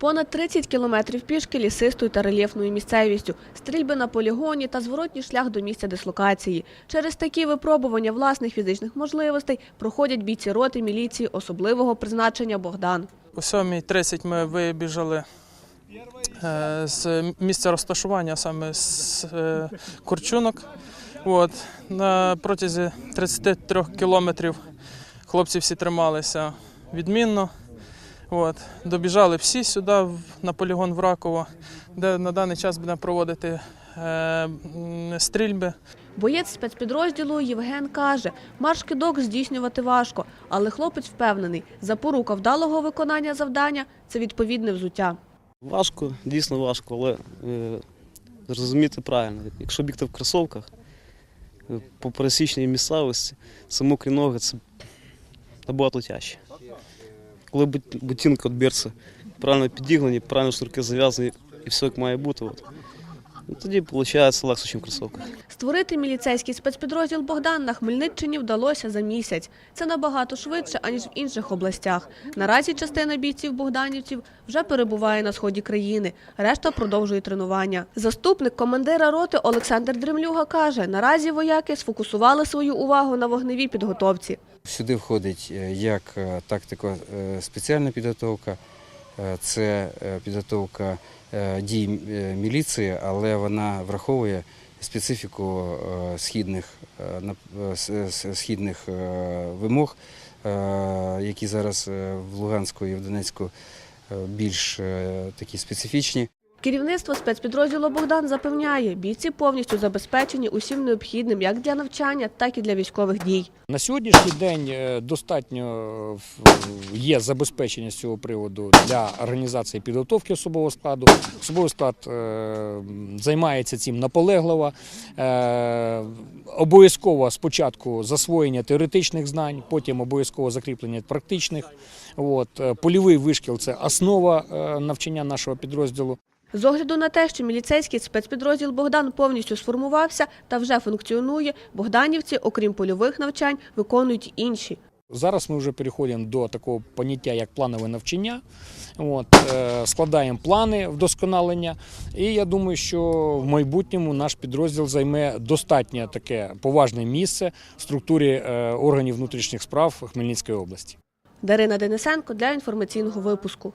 Понад 30 кілометрів пішки лісистою та рельєфною місцевістю, стрільби на полігоні та зворотній шлях до місця дислокації. Через такі випробування власних фізичних можливостей проходять бійці роти міліції особливого призначення Богдан. О 7.30 ми вибіжали е, з місця розташування, саме з е, Курчунок. От. На протязі 33 кілометрів хлопці всі трималися відмінно. От. Добіжали всі сюди, на полігон в Раково, де на даний час будемо проводити е, стрільби. Боєць спецпідрозділу Євген каже, марш-кидок здійснювати важко, але хлопець впевнений, запорука вдалого виконання завдання – це відповідне взуття. Важко, дійсно важко, але е, зрозуміти правильно. Якщо бігти в кросовках е, по пересічній місцевості, самокрі ноги це набагато тяжче. Коли бут- ботинки від правильно підігнані, правильно шнурки зав'язані і все як має бути, от, ну, тоді виходить легше, ніж в кросовках. Створити міліцейський спецпідрозділ «Богдан» на Хмельниччині вдалося за місяць. Це набагато швидше, аніж в інших областях. Наразі частина бійців-богданівців вже перебуває на сході країни, решта продовжує тренування. Заступник командира роти Олександр Дремлюга каже, наразі вояки сфокусували свою увагу на вогневій підготовці. Сюди входить е, як е, тактико е, спеціальна підготовка, це підготовка дій міліції, але вона враховує специфіку східних, східних вимог, які зараз в Луганську і в Донецьку більш такі специфічні. Керівництво спецпідрозділу «Богдан» запевняє, бійці повністю забезпечені усім необхідним як для навчання, так і для військових дій. На сьогоднішній день е, достатньо є забезпечення з цього приводу для організації підготовки особового складу. Особовий склад е, займається цим наполегливо. Е, Обов'язково спочатку засвоєння теоретичних знань, потім обов'язково закріплення практичних. От. Польовий вишкіл це основа навчання нашого підрозділу. З огляду на те, що міліцейський спецпідрозділ «Богдан» повністю сформувався та вже функціонує, богданівці, окрім польових навчань, виконують інші. Зараз ми вже переходимо до такого поняття, як планове навчання. От, е, складаємо плани вдосконалення. І я думаю, що в майбутньому наш підрозділ займе достатньо таке поважне місце в структурі е, органів внутрішніх справ Хмельницької області. Дарина Денисенко для інформаційного випуску.